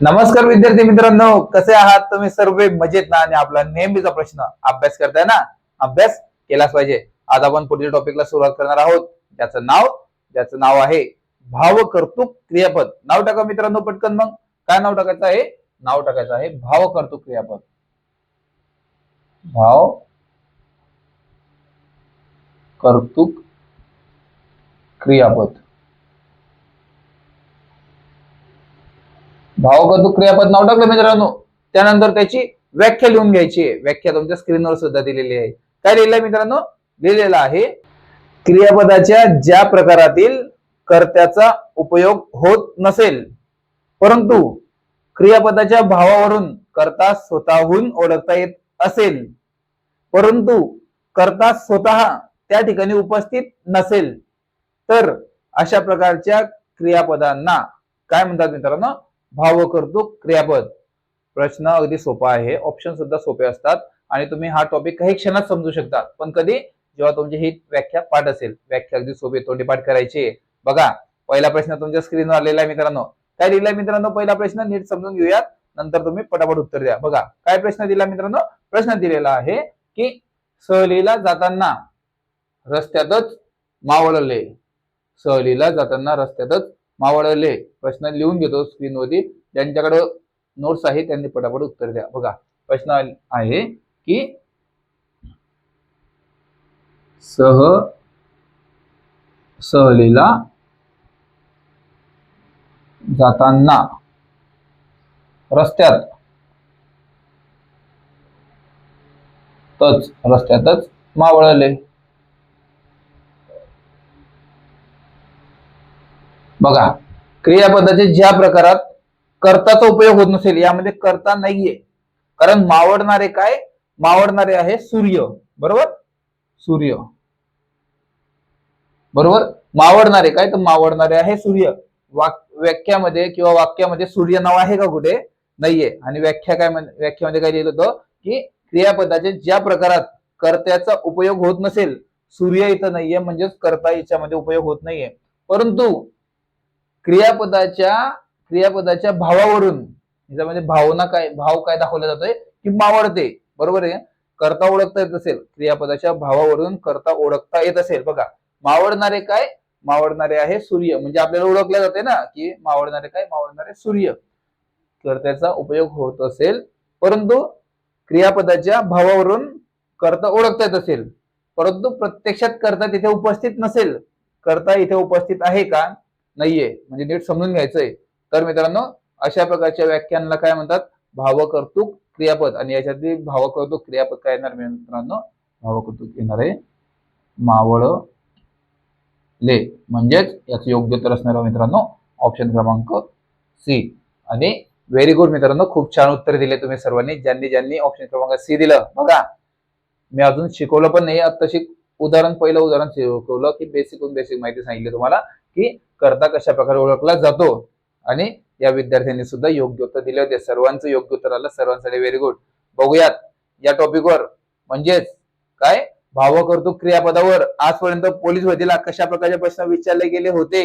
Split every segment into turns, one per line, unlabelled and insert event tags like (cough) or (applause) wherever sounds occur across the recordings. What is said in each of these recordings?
नमस्कार विद्यार्थी मित्रांनो कसे आहात? तुम्ही सर्व मजेत ना? आणि आपला नेहमीचा प्रश्न अभ्यास करताय ना? अभ्यास केलाच पाहिजे. आज आपण पुढील टॉपिकला सुरुवात करणार आहोत. ज्याचं नाव ज्याचं नाव आहे भाव कर्तुक क्रियापद. नाव टाका मित्रांनो पटकन मग. काय नाव टाकायचं आहे? नाव टाकायचं आहे भाव कर्तुक क्रियापद. भाव कर्तुक क्रियापद. भाव कर्तुक क्रियापद नाव टाकलं मित्रांनो. त्यानंतर त्याची व्याख्या लिहून घ्यायची आहे. व्याख्या तुमच्या स्क्रीनवर सुद्धा दिलेली आहे. काय लिहिलं आहे मित्रांनो? लिहिलेलं आहे क्रियापदाच्या ज्या प्रकारातील कर्त्याचा उपयोग होत नसेल परंतु क्रियापदाच्या भावावरून कर्ता स्वतःहून ओळखता येत असेल परंतु कर्ता स्वतः त्या ठिकाणी उपस्थित नसेल तर अशा प्रकारच्या क्रियापदांना काय म्हणतात मित्रांनो? भाव करतो क्रियापद. प्रश्न अगदी सोपा आहे. ऑप्शन सुद्धा सोपे असतात. आणि तुम्ही हा टॉपिक काही क्षणात समजू शकता. पण कधी? जेव्हा तुमची ही व्याख्या पाठ असेल. व्याख्या अगदी सोपी तोंडी पाठ करायची आहे. बघा पहिला प्रश्न तुमच्या स्क्रीनवर आलेला आहे मित्रांनो. काय दिलाय मित्रांनो? पहिला प्रश्न नीट समजून घेऊयात. नंतर तुम्ही पटापट उत्तर द्या. बघा काय प्रश्न दिला मित्रांनो? प्रश्न दिलेला आहे की सहलीला जाताना रस्त्यातच मावळले. सहलीला जाताना रस्त्यातच मावळले प्रश्न लिहून घेतो स्क्रीनवरती ज्यांच्याकडे नोट्स आहे त्यांनी पटापट उत्तर द्या. बघा प्रश्न आहे की सह सहलीला जाताना रस्त्यात तच रस्त्यातच मावळले. बघा क्रियापदाचे ज्या प्रकारात कर्ताचा उपयोग होत नसेल यामध्ये कर्ता नाहीये. कारण मावडणारे काय? मावडणारे आहे सूर्य. बरोबर? सूर्य. बरोबर? मावडणारे काय? तर मावडणारे आहे सूर्य. वाक व्याख्यामध्ये किंवा वाक्यामध्ये सूर्य नाव आहे का कुठे? नाहीये. आणि व्याख्या काय म्हण- व्याख्यामध्ये काय लिहिलं होतं? की क्रियापदाचे ज्या प्रकारात कर्त्याचा उपयोग होत नसेल सूर्य इथं नाहीये म्हणजेच कर्ता याच्यामध्ये उपयोग होत नाहीये. परंतु क्रियापदाच्या क्रियापदाच्या भावावरून म्हणजे भावना काय भाव काय दाखवला जातोय की मावळते. बरोबर आहे? करता ओळखता येत असेल क्रियापदाच्या भावावरून करता ओळखता येत असेल. बघा मावडणारे काय? मावडणारे आहे सूर्य. म्हणजे आपल्याला ओळखले जाते ना की मावडणारे काय? मावडणारे सूर्य. कर्त्याचा उपयोग होत असेल. परंतु क्रियापदाच्या भावावरून करता ओळखता येत असेल. परंतु प्रत्यक्षात करता तिथे उपस्थित नसेल. करता इथे उपस्थित आहे का? नाहीये. म्हणजे नीट समजून घ्यायचंय. तर मित्रांनो अशा प्रकारच्या व्याख्यानाला काय म्हणतात? भावकर्तुक क्रियापद. आणि याच्यातली भावकर्तुक क्रियापद काय येणार मित्रांनो? भावकर्तुक येणार आहे मावळ ले. म्हणजेच याचं योग्य उत्तर असणार मित्रांनो ऑप्शन क्रमांक सी. आणि व्हेरी गुड मित्रांनो खूप छान उत्तर दिले तुम्ही सर्वांनी. ज्यांनी ज्यांनी ऑप्शन क्रमांक सी दिलं. बघा मी अजून शिकवलं पण नाही. आता शिक उदाहरण पहिलं उदाहरण शिकवलं की बेसिक बेसिक माहिती सांगितली तुम्हाला. की कर्ता कशा प्रकारे ओळखला जातो आणि या विद्यार्थ्यांनी सुद्धा योग्य उत्तर दिले होते. सर्वांचं योग्य उत्तर आलं. सर्वांसाठी व्हेरी गुड बघूयात. या टॉपिकवर म्हणजेच काय? भावकर्तुक क्रियापदावर आजपर्यंत पोलीस भरतीला कशा प्रकारचे प्रश्न विचारले गेले होते?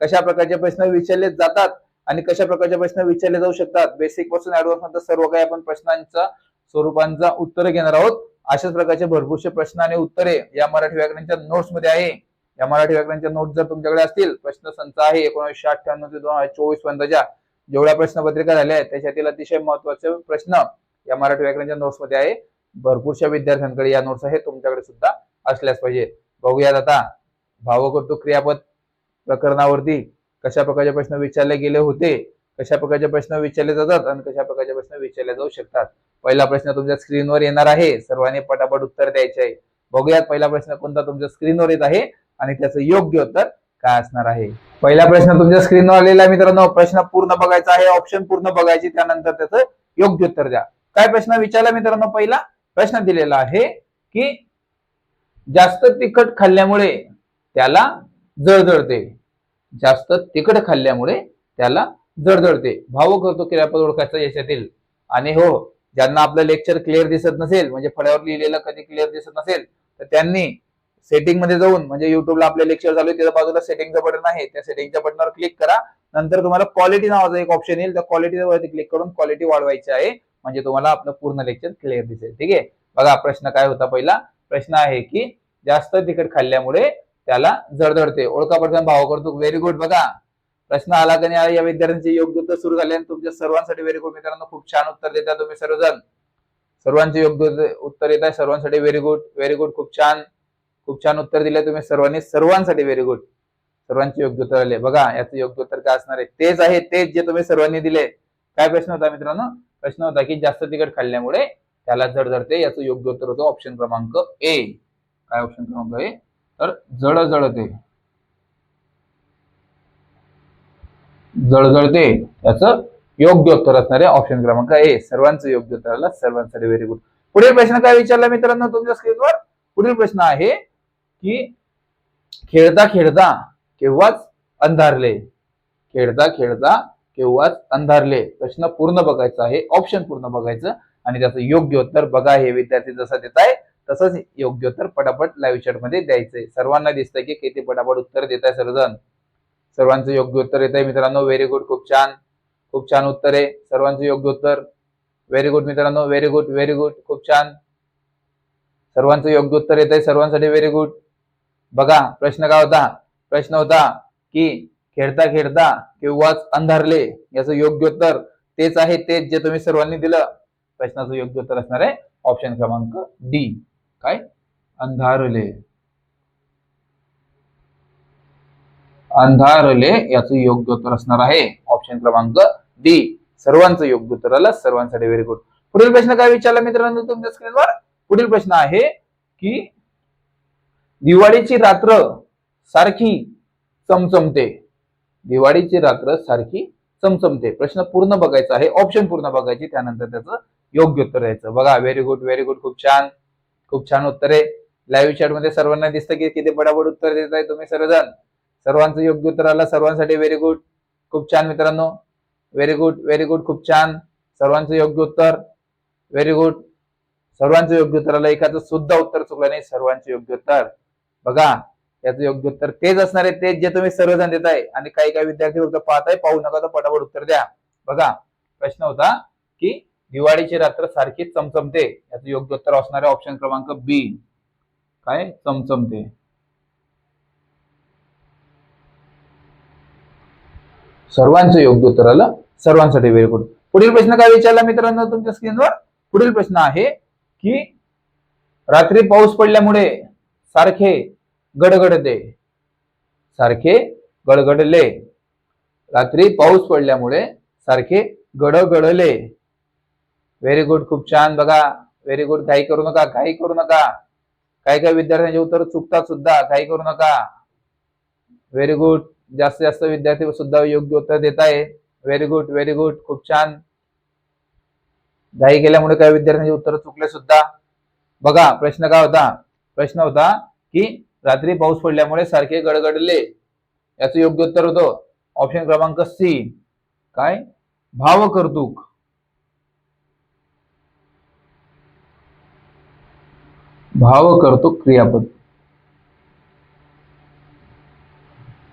कशा प्रकारचे प्रश्न विचारले जातात आणि कशा प्रकारचे प्रश्न विचारले जाऊ शकतात? बेसिकपासून ऍडव्हान्स पर्यंत सर्व काही आपण प्रश्नांचा स्वरूपांचा उत्तर घेणार आहोत. अशाच प्रकारचे भरपूरसे प्रश्न आणि उत्तरे या मराठी व्याकरणाच्या नोट्समध्ये आहे. या मराठी व्याकरणाच्या नोट्स जर तुमच्याकडे असतील प्रश्न संच आहे एकोणीसशे अठ्ठ्याण्णव ते दोन हजार चोवीस पर्यंतच्या जेवढ्या प्रश्नपत्रिका झाल्या आहेत त्याच्यातील अतिशय महत्त्वाचे प्रश्न या मराठी व्याकरणाच्या नोट्समध्ये आहे. भरपूरशा विद्यार्थ्यांकडे या नोट्स आहेत तुमच्याकडे सुद्धा असल्याच पाहिजे. बघूयात आता भावकर्तृक क्रियापद प्रकरणावरती कशा प्रकारचे प्रश्न विचारले गेले होते कशा प्रकारचे प्रश्न विचारले जातात आणि कशा प्रकारचे प्रश्न विचारले जाऊ शकतात? पहिला प्रश्न तुमच्या स्क्रीनवर येणार आहे. सर्वांनी पटापट उत्तर द्यायचे आहे. बघूयात पहिला प्रश्न कोणता तुमच्या स्क्रीनवर येत आहे. आणि त्याचं योग्य उत्तर काय असणार आहे? पहिला प्रश्न तुमच्या स्क्रीनवर आलेला मित्रांनो. प्रश्न पूर्ण बघायचा आहे. ऑप्शन पूर्ण बघायची. त्यानंतर त्याचं योग्य उत्तर द्या. काय प्रश्न विचारला मित्रांनो? पहिला प्रश्न दिलेला आहे की जास्त तिखट खाल्ल्यामुळे त्याला जळजळते. जास्त तिखट खाल्ल्यामुळे त्याला जळजळते. भाव करतो क्रियापद ओळखायचं याच्यातील आणि हो ज्यांना आपलं लेक्चर क्लिअर दिसत नसेल म्हणजे फळ्यावर लिहिलेलं कधी क्लिअर दिसत नसेल तर त्यांनी सेटिंगमध्ये जाऊन म्हणजे युट्यूबला आपले लेक्चर चालू त्याच्या बाजूला सेटिंगचं बटन आहे त्या सेटिंगच्या बटनावर क्लिक करा. नंतर तुम्हाला क्वालिटी नावाचा एक ऑप्शन येईल. त्या क्वालिटी वरती क्लिक करून क्वालिटी वाढवायची आहे. म्हणजे तुम्हाला आपलं पूर्ण लेक्चर क्लिअर दिसेल. ठीक आहे? बघा प्रश्न काय होता पहिला? प्रश्न आहे की जास्त तिखट खाल्ल्यामुळे त्याला जळजळते ओळखा पटकन भाव करतो व्हेरी गुड बघा. प्रश्न आला का नाही? या विद्यार्थ्यांचे योग्य उत्तर सुरू झाले आणि तुमच्या सर्वांसाठी व्हेरी गुड मित्रांनो खूप छान उत्तर देता तुम्ही सर्वजण. सर्वांचे योग्य उत्तर येत आहे. सर्वांसाठी व्हेरी गुड व्हेरी गुड खूप छान. खूप छान उत्तर दिले तुम्ही सर्वांनी. सर्वांसाठी व्हेरी गुड सर्वांचे योग्य उत्तर आले. बघा याचं योग्य उत्तर काय असणार आहे? तेच आहे तेच जे तुम्ही सर्वांनी दिले. काय प्रश्न होता मित्रांनो? प्रश्न होता की जास्त तिखट खाल्ल्यामुळे त्याला जडजडते याचं योग्य उत्तर होतं ऑप्शन क्रमांक ए काय ऑप्शन क्रमांक ए तर जड जळते जळजळते याचं योग्य उत्तर असणार आहे ऑप्शन क्रमांक ए सर्वांचं योग्य उत्तर आलं सर्वांसाठी व्हेरी गुड पुढील प्रश्न काय विचारला मित्रांनो तुमच्या स्क्रीनवर पुढील प्रश्न आहे की खेळता खेळता केव्हाच अंधारले. खेळता खेळता केव्हाच अंधारले. प्रश्न पूर्ण बघायचा आहे. ऑप्शन पूर्ण बघायचं. आणि त्याचं योग्य उत्तर बघा हे विद्यार्थी जसं देत आहे तसंच योग्य उत्तर पटापट लाईव्ह चॅटमध्ये द्यायचंय सर्वांना दिसतंय की किती पटापट उत्तर देत आहे सर्वजण. सर्वांचं योग्य उत्तर येत आहे मित्रांनो व्हेरी गुड खूप छान. खूप छान उत्तर आहे. सर्वांचं योग्य उत्तर. व्हेरी गुड मित्रांनो. व्हेरी गुड व्हेरी गुड खूप छान. सर्वांचं योग्य उत्तर येत आहे सर्वांसाठी व्हेरी गुड बघा प्रश्न काय होता? प्रश्न होता की खेळता खेळता किंवाच अंधारले याचं योग्य उत्तर तेच आहे तेच जे तुम्ही सर्वांनी दिलं. प्रश्नाचं योग्य उत्तर असणार आहे ऑप्शन क्रमांक डी काय? अंधारले. अंधारले याचं योग्य उत्तर असणार आहे ऑप्शन क्रमांक डी सर्वांचं योग्य उत्तर आलं सर्वांसाठी व्हेरी गुड पुढील प्रश्न काय विचारला मित्रांनो तुमच्या स्क्रीनवर पुढील प्रश्न आहे की दिवाळीची रात्र सारखी चमचमते. दिवाळीची रात्र सारखी चमचमते. प्रश्न पूर्ण बघायचा आहे. ऑप्शन पूर्ण बघायची. त्यानंतर त्याचं योग्य उत्तर द्यायचं. बघा व्हेरी गुड व्हेरी गुड खूप छान. खूप छान उत्तर. आहे लाईव्ह चॅटमध्ये सर्वांना दिसतं की किती बडाबड उत्तर देत आहे तुम्ही सर्वजण. सर्वांचं योग्य उत्तर आलं. सर्वांसाठी व्हेरी गुड खूप छान मित्रांनो. व्हेरी गुड व्हेरी गुड खूप छान. सर्वांचं योग्य उत्तर. व्हेरी गुड सर्वांचं योग्य उत्तर आलं. एखादं सुद्धा उत्तर चुकलं नाही. सर्वांचे योग्य उत्तर. बघा याचं योग्य उत्तर तेच असणार आहे तेच जे तुम्ही सर्वजण देत आहे आणि काही काही विद्यार्थी फक्त पाहताय पाहू नका तर पटापट उत्तर द्या. बघा प्रश्न होता की दिवाळीची रात्र सारखी चमचमते याचं योग्य उत्तर असणार आहे ऑप्शन क्रमांक बी काय? चमचमते. सर्वांचं योग्य उत्तर आलं सर्वांसाठी व्हेरी गुड पुढील प्रश्न काय विचारला मित्रांनो तुमच्या स्क्रीनवर पुढील प्रश्न आहे की रात्री पाऊस पडल्यामुळे सारखे गडगडते सारखे गडगडले. रात्री पाऊस पडल्यामुळे सारखे गडगडले. व्हेरी गुड खूप छान. बघा व्हेरी गुड घाई करू नका घाई करू नका. काही काही विद्यार्थ्यांचे उत्तर चुकतात सुद्धा घाई करू नका. व्हेरी गुड जास्तीत जास्त विद्यार्थी सुद्धा योग्य उत्तर देत आहे. व्हेरी गुड व्हेरी गुड खूप छान. घाई केल्यामुळे काही विद्यार्थ्यांचे उत्तर चुकले सुद्धा. बघा प्रश्न काय होता? प्रश्न होता की रात्री पाऊस पडल्यामुळे सारखे गडगडले. याचं योग्य उत्तर होतं. ऑप्शन क्रमांक सी काय? भाव कर्तुक भाव कर्तुक क्रियापद.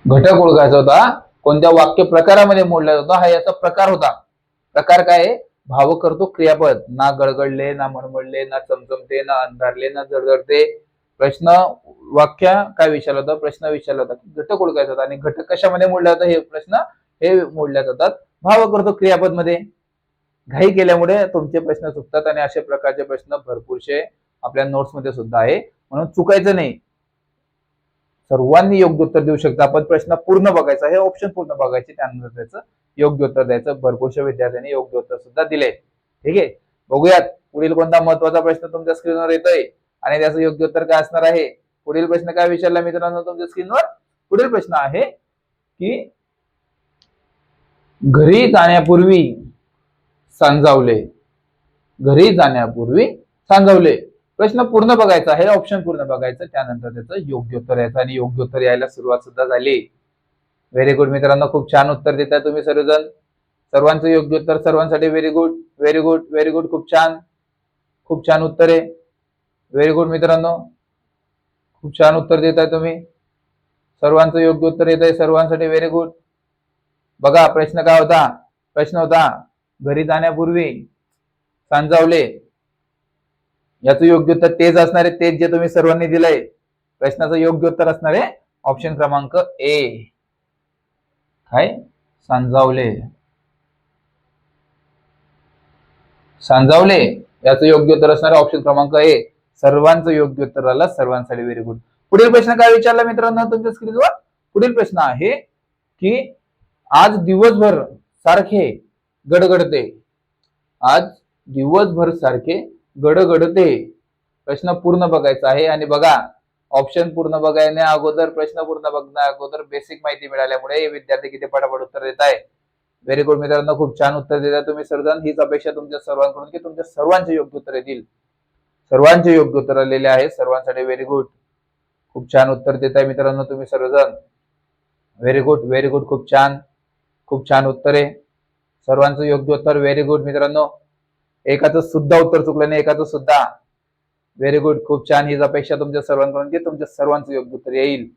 घटक ओळखायचा होता. कोणत्या वाक्य प्रकारामध्ये मोडला होता हा याचा प्रकार होता. प्रकार काय? आहे भाव करतो क्रियापद. ना गडगडले ना मणमडले ना चमचमते ना अंधारले ना जडजडते प्रश्न वाक्य काय विचारला होता? प्रश्न विचारला होता. की घटक ओळखायचा होता. आणि घटक कशामध्ये मोडला जातो हे प्रश्न हे मोडल्या जातात. भाव करतो क्रियापदमध्ये घाई केल्यामुळे तुमचे प्रश्न चुकतात आणि अशा प्रकारचे प्रश्न भरपूरशे आपल्या नोट्समध्ये सुद्धा आहे. म्हणून चुकायचं नाही. सर्वांनी योग्य उत्तर देऊ शकता. आपण प्रश्न पूर्ण बघायचा. हे ऑप्शन पूर्ण बघायचे. त्यानंतर त्याचं योग्य उत्तर द्यायचं. भरपूरशा विद्यार्थ्यांनी योग्य उत्तर सुद्धा दिले. ठीक आहे? बघूयात. पुढील कोणता महत्त्वाचा प्रश्न तुमच्या स्क्रीनवर येतोय? आणि त्याचं योग्य उत्तर काय असणार आहे? पुढील प्रश्न काय विचारला मित्रांनो तुमच्या स्क्रीनवर पुढील प्रश्न आहे की घरी जाण्यापूर्वी सांजावले. घरी जाण्यापूर्वी सांजावले. प्रश्न पूर्ण बघायचा आहे ऑप्शन पूर्ण बघायचं. त्यानंतर त्याचं योग्य उत्तर यायचं आणि योग्य उत्तर यायला सुरुवात सुद्धा झाली. व्हेरी गुड मित्रांनो खूप छान उत्तर देताय तुम्ही सर्वजण. सर्वांचं योग्य उत्तर सर्वांसाठी very good very good very good खूप छान. खूप छान उत्तर आहे. व्हेरी गुड मित्रांनो. खूप छान उत्तर देत आहे तुम्ही. सर्वांचं योग्य उत्तर येत आहे सर्वांसाठी व्हेरी गुड बघा प्रश्न काय होता? प्रश्न होता घरी जाण्यापूर्वी सांजावले. याचं योग्य उत्तर तेच असणार आहे तेच जे तुम्ही सर्वांनी दिलंय. प्रश्नाचं योग्य उत्तर असणार आहे ऑप्शन क्रमांक ए काय? सांजावले. सांजावले. याचं योग्य उत्तर असणार आहे ऑप्शन क्रमांक ए सर्वांचं योग्य उत्तर आलं सर्वांसाठी व्हेरी गुड पुढील प्रश्न काय विचारला मित्रांनो? तुमच्या स्क्रीनवर पुढील प्रश्न आहे की आज दिवसभर सारखे गडगडते. आज दिवसभर सारखे गडगडते. प्रश्न पूर्ण बघायचा आहे आणि बघा ऑप्शन पूर्ण बघायला अगोदर प्रश्न पूर्ण बघण्या अगोदर बेसिक माहिती मिळाल्यामुळे हे विद्यार्थी किती पटापट उत्तर देत आहे व्हेरी गुड मित्रांनो खूप छान उत्तर देत आहे तुम्ही सर्वजण. हीच अपेक्षा तुमच्या सर्वांकडून की तुमच्या सर्वांचे योग्य उत्तर येतील. सर्वांचे योग्य उत्तर आलेले आहे. सर्वांसाठी व्हेरी गुड खूप छान उत्तर देत आहे मित्रांनो तुम्ही सर्वजण. व्हेरी गुड व्हेरी गुड खूप छान. खूप छान उत्तर आहे. सर्वांचं योग्य उत्तर व्हेरी गुड मित्रांनो. एकाचं सुद्धा उत्तर चुकलं नाही एकाचं सुद्धा. व्हेरी गुड खूप छान. हीच अपेक्षा तुमच्या सर्वांकडून की तुमच्या सर्वांचं योग्य उत्तर येईल.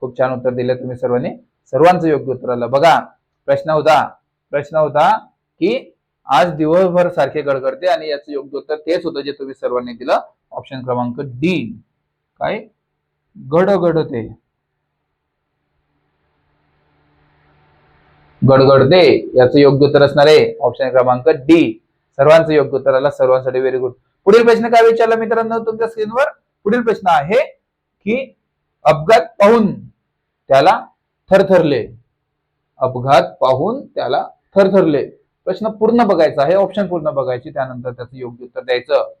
खूप छान उत्तर दिलं तुम्ही सर्वांनी. सर्वांचं योग्य उत्तर आलं. बघा प्रश्न होता. प्रश्न होता की आज दिवसभर सारखे गडगडते आणि याचं योग्य उत्तर तेच होतं जे तुम्ही सर्वांनी दिलं. ऑप्शन क्रमांक डी काय? गडगडते. गडगडते. याचं योग्य उत्तर असणार आहे. ऑप्शन क्रमांक डी सर्वांचं योग्य उत्तर आला. सर्वांसाठी व्हेरी गुड पुढील प्रश्न काय विचारला मित्रांनो तुमच्या स्क्रीनवर पुढील प्रश्न आहे की अपघात पाहून त्याला थरथरले. अपघात पाहून त्याला थरथरले. प्रश्न पूर्ण बघायचा आहे ऑप्शन पूर्ण बघायची त्यानंतर त्याचं योग्य उत्तर द्यायचं.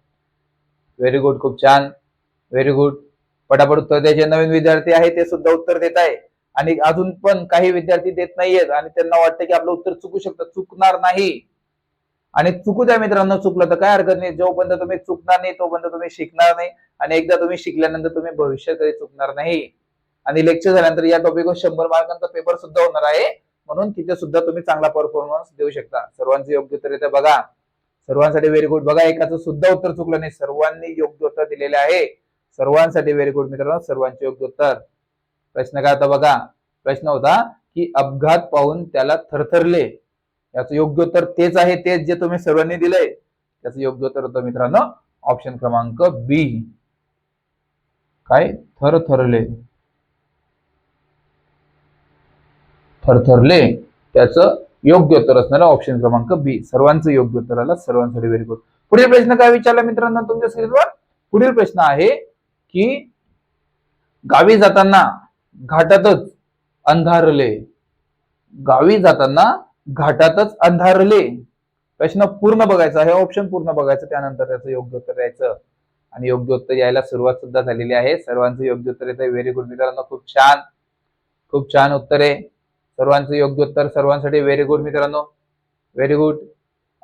व्हेरी गुड खूप छान. व्हेरी गुड पटापट उत्तर द्यायचे. नवीन विद्यार्थी आहे ते सुद्धा उत्तर देत आहे आणि अजून पण काही विद्यार्थी देत नाहीयेत आणि त्यांना वाटतं की आपलं उत्तर चुकू शकतं. चुकणार नाही. आणि चुकू द्या मित्रांनो चुकलं तर काय हरकत नाही. जोपर्यंत तुम्ही चुकणार नाही तोपर्यंत तुम्ही शिकणार नाही. आणि एकदा तुम्ही शिकल्यानंतर तुम्ही भविष्यात कधी चुकणार नाही. आणि लेक्चर झाल्यानंतर या टॉपिकवर शंभर मार्कांचा पेपर सुद्धा होणार आहे. म्हणून तिथे सुद्धा तुम्ही चांगला परफॉर्मन्स देऊ शकता. सर्वांचं योग्य उत्तर येतं. बघा सर्वांसाठी व्हेरी गुड बघा एकाचं सुद्धा उत्तर चुकलं नाही. सर्वांनी योग्य उत्तर दिलेले आहे. सर्वांसाठी व्हेरी गुड मित्रांनो. सर्वांचे योग्य उत्तर. प्रश्न काय होता बघा? प्रश्न होता की अपघात पाहून त्याला थरथरले. याचं योग्य उत्तर तेच आहे. तेच जे तुम्ही सर्वांनी दिलंय. त्याचं योग्य उत्तर होतं मित्रांनो. ऑप्शन क्रमांक बी काय? थरथरले. थरथरले त्याचं योग्य उत्तर असणार ऑप्शन क्रमांक बी सर्वांचं योग्य उत्तर आला सर्वांसाठी व्हेरी गुड पुढील प्रश्न काय विचारला मित्रांनो तुमच्या स्क्रीनवर पुढील प्रश्न आहे की गावी जाताना घाटातच अंधारले. गावी जाताना घाटातच अंधारले. प्रश्न पूर्ण बघायचा आहे ऑप्शन पूर्ण बघायचं त्यानंतर त्याचं योग्य उत्तर द्यायचं. आणि योग्य उत्तर यायला सुरुवात सुद्धा झालेली आहे. सर्वांचं योग्य उत्तर येत आहे व्हेरी गुड मित्रांनो खूप छान. खूप छान उत्तर आहे. सर्वांचं योग्य उत्तर सर्वांसाठी व्हेरी गुड मित्रांनो. व्हेरी गुड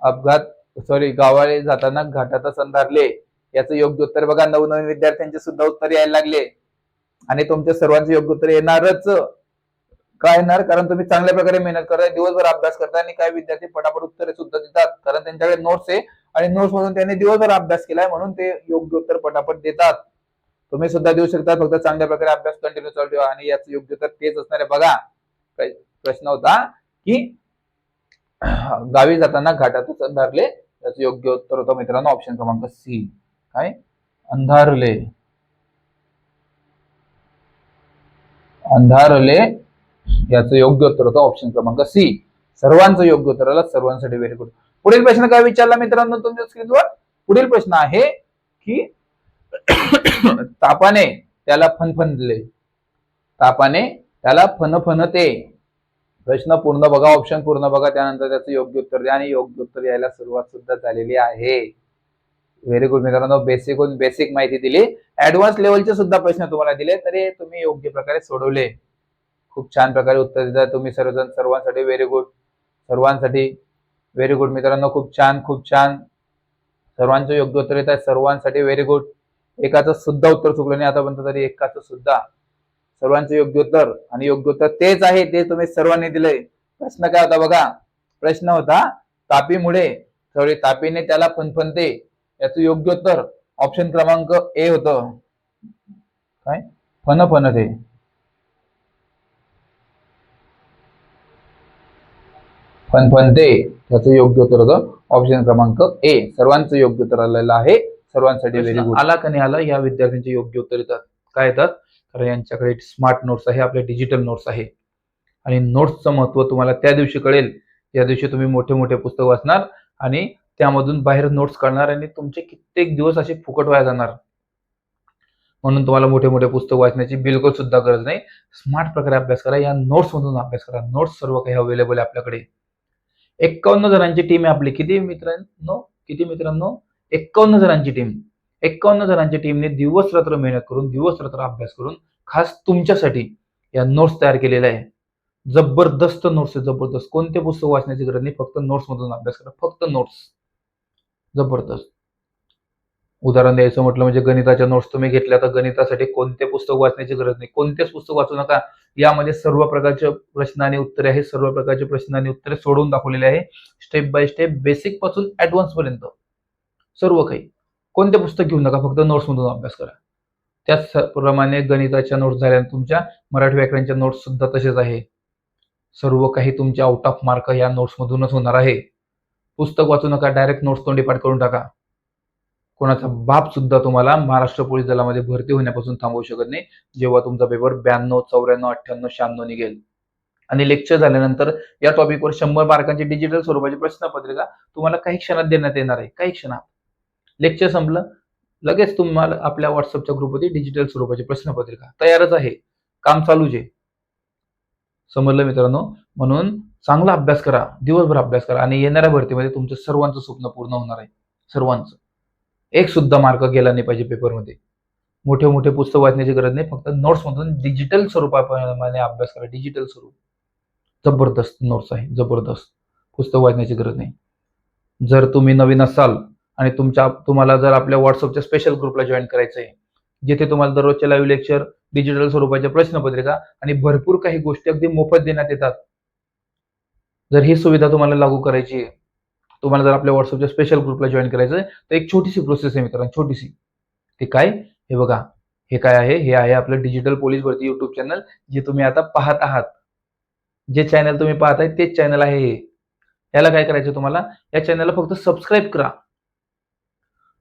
अपघात सॉरी गावाळे जाताना घाटातच अंधारले. याचं योग्य उत्तर बघा नवनवीन विद्यार्थ्यांचे सुद्धा उत्तर यायला लागले. आणि तुमच्या सर्वांचं योग्य उत्तर येणारच. काय येणार? कारण तुम्ही चांगल्या प्रकारे मेहनत करताय दिवसभर अभ्यास करताय आणि काही विद्यार्थी पटापट उत्तरे सुद्धा देतात. कारण त्यांच्याकडे नोट्स आहे आणि नोट्स मधून त्यांनी दिवसभर अभ्यास केलाय म्हणून ते योग्य उत्तर पटापट देतात. तुम्ही सुद्धा देऊ शकता फक्त चांगल्या प्रकारे अभ्यास कंटिन्यू चालू ठेवा आणि याचं योग्य उत्तर तेच असणार आहे. बघा प्रश्न होता की गावी जाताना घाटातच अंधारले त्याचं योग्य उत्तर होतं मित्रांनो ऑप्शन क्रमांक सी काय? अंधारले. अंधारले याचं योग्य उत्तर होतं ऑप्शन क्रमांक सी सर्वांचं योग्य उत्तर आलं सर्वांसाठी व्हेरी गुड पुढील प्रश्न काय विचारला मित्रांनो तुमच्या स्क्रीनवर पुढील प्रश्न आहे की (coughs) तापाने त्याला फनफनले. तापाने त्याला फनफनते. प्रश्न पूर्ण बघा ऑप्शन पूर्ण बघा त्यानंतर त्याचं योग्य उत्तर द्या आणि योग्य उत्तर यायला सुरुवात सुद्धा झालेली आहे. व्हेरी गुड मित्रांनो बेसिक बेसिक माहिती दिली. ऍडव्हान्स लेवलचे सुद्धा प्रश्न तुम्हाला दिले तरी तुम्ही योग्य प्रकारे सोडवले. खूप छान प्रकारे उत्तर देता तुम्ही सर्वजण सर्वांसाठी व्हेरी गुड सर्वांसाठी व्हेरी गुड मित्रांनो खूप छान खूप छान. सर्वांचं योग्य उत्तर येत आहे सर्वांसाठी व्हेरी गुड एकाचं सुद्धा उत्तर चुकलं नाही आतापर्यंत तरी एकाचं सुद्धा. सर्वांचं योग्य उत्तर आणि योग्य उत्तर तेच आहे ते तुम्ही सर्वांनी दिलंय. प्रश्न काय होता बघा. प्रश्न होता तापीमुळे सॉरी तापीने त्याला फनफनते याचं योग्य उत्तर ऑप्शन क्रमांक ए होतं. काय? फन फन ते फनफनते त्याचं योग्य उत्तर होतं ऑप्शन क्रमांक ए सर्वांचं योग्य उत्तर आलेलं आहे. सर्वांसाठी व्हेरी गुड आला का नाही आला? या विद्यार्थ्यांचे योग्य उत्तर येतात. काय येतात? कारण यांच्याकडे स्मार्ट नोट्स आहे आपले डिजिटल नोट्स आहे. आणि नोट्सचं महत्त्व तुम्हाला त्या दिवशी कळेल. या दिवशी तुम्ही मोठे मोठे पुस्तक वाचणार आणि त्यामधून बाहेर नोट्स काढणार आणि तुमचे कित्येक दिवस असे फुकट वाया जाणार. म्हणून तुम्हाला मोठे मोठे पुस्तक वाचण्याची बिलकुल सुद्धा गरज नाही. स्मार्ट प्रकारे अभ्यास करा या नोट्स मधून अभ्यास करा. नोट्स सर्व काही अवेलेबल आहे आपल्याकडे. एक्कावन्न जणांची टीम आहे आपली. किती मित्रांनो किती मित्रांनो? एक्कावन्न जणांची टीम एक्कावन्न जणांच्या टीमने दिवस रात्र मेहनत करून दिवस रात्र अभ्यास करून खास तुमच्यासाठी या नोट्स तयार केलेल्या आहे जबरदस्त नोट्स आहे जबरदस्त. कोणते पुस्तक वाचण्याची गरज नाही फक्त नोट्स मधून अभ्यास करा. फक्त नोट्स जबरदस्त. उदाहरण द्यायचं म्हटलं म्हणजे गणिताच्या नोट्स तुम्ही घेतल्या तर गणितासाठी कोणते पुस्तक वाचण्याची गरज नाही. कोणतेच पुस्तक वाचू नका. यामध्ये सर्व प्रकारचे प्रश्न आणि उत्तरे आहेत. सर्व प्रकारचे प्रश्न आणि उत्तरे सोडवून दाखवलेले आहे. स्टेप बाय स्टेप बेसिकपासून ऍडव्हान्स पर्यंत. सर्व काही. कोणते पुस्तक घेऊ नका फक्त नोट्स मधून अभ्यास करा. त्याचप्रमाणे गणिताच्या नोट्स झाल्या तुमच्या मराठी व्याकरणच्या नोट्स सुद्धा तसेच आहे. सर्व काही तुमच्या आउट ऑफ मार्क या नोट्स मधूनच होणार आहे. पुस्तक वाचू नका डायरेक्ट नोट्स तोंडी पाठ करून टाका. कोणाचा बाप सुद्धा तुम्हाला महाराष्ट्र पोलीस दलामध्ये भरती होण्यापासून थांबवू शकत नाही. जेव्हा तुमचा पेपर ब्याण्णव चौऱ्याण्णव अठ्ठ्याण्णव शहाण्णव निघेल. आणि लेक्चर झाल्यानंतर या टॉपिकवर शंभर मार्कांची डिजिटल स्वरूपाची प्रश्नपत्रिका तुम्हाला काही क्षणात देण्यात येणार आहे. काही क्षणात. लेक्चर संपलं. लगेच तुम्हाला आपल्या व्हॉट्सअपच्या ग्रुपमध्ये डिजिटल स्वरूपाची प्रश्नपत्रिका तयारच आहे. काम चालूच आहे समजलं मित्रांनो? म्हणून चांगला अभ्यास करा. दिवसभर अभ्यास करा. आणि येणाऱ्या भरतीमध्ये तुमचं सर्वांचं स्वप्न पूर्ण होणार आहे. सर्वांचं. एक सुद्धा मार्क गेला नाही पाहिजे पेपरमध्ये मोठे मोठे पुस्तक वाचण्याची गरज नाही. फक्त नोट्स मधून डिजिटल स्वरूपाप्रमाणे अभ्यास करा. डिजिटल स्वरूप. जबरदस्त नोट्स आहे. जबरदस्त. पुस्तक वाचण्याची गरज नाही. जर तुम्ही नवीन असाल आणि तुमच्या तुम्हाला जर आपल्या व्हॉट्सअपच्या स्पेशल ग्रुपला जॉईन करायचं आहे जिथे तुम्हाला दररोजचे लाईव्ह लेक्चर डिजिटल स्वरूपाच्या प्रश्नपत्रिका आणि भरपूर काही गोष्टी अगदी मोफत देण्यात येतात. जर ही सुविधा तुम्हाला लागू करायची आहे तुम्हाला जर आपल्या व्हॉट्सअपच्या स्पेशल ग्रुपला जॉईन करायचं आहे तर एक छोटीशी प्रोसेस आहे मित्रांनो छोटीशी. ते काय? हे बघा. हे काय आहे? हे आहे आपलं डिजिटल पोलीस भरती युट्यूब चॅनल जे तुम्ही आता पाहत आहात. जे चॅनल तुम्ही पाहताय तेच चॅनल आहे हे. याला काय करायचं तुम्हाला? या चॅनलला फक्त सबस्क्राईब करा.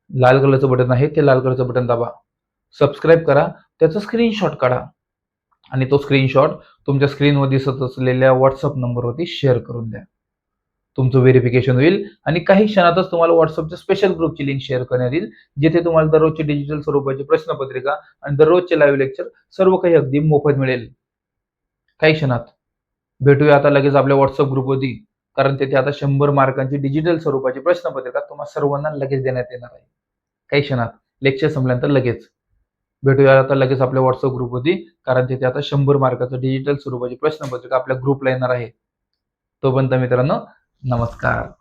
लाल कलरचं बटन आहे ते लाल कलरचं बटन दाबा. सबस्क्राईब करा त्याचा स्क्रीनशॉट काढा. आणि तो स्क्रीनशॉट तुमच्या स्क्रीनवर दिसत असलेल्या व्हॉट्सअप नंबरवरती शेअर करून द्या. तुमचं व्हेरिफिकेशन होईल आणि काही क्षणातच तुम्हाला व्हॉट्सअपच्या स्पेशल ग्रुपची लिंक शेअर करण्यात येईल जिथे तुम्हाला दररोजची डिजिटल स्वरूपाची प्रश्नपत्रिका आणि दररोजचे लाईव्ह लेक्चर सर्व काही अगदी मोफत मिळेल. काही क्षणात. भेटूया आता लगेच आपल्या व्हॉट्सअप ग्रुपवरती कारण तेथे आता शंभर मार्कांची डिजिटल स्वरूपाची प्रश्नपत्रिका तुम्हाला सर्वांना लगेच देण्यात येणार आहे. काही क्षणात लेक्चर संपल्यानंतर लगेच. भेटूया आता लगेच आपल्या व्हॉट्सअप ग्रुपवरती कारण तिथे आता शंभर मार्काचं डिजिटल स्वरूपाची प्रश्नपत्रिका आपल्या ग्रुपला येणार आहे. तोपर्यंत मित्रांनो नमस्कार.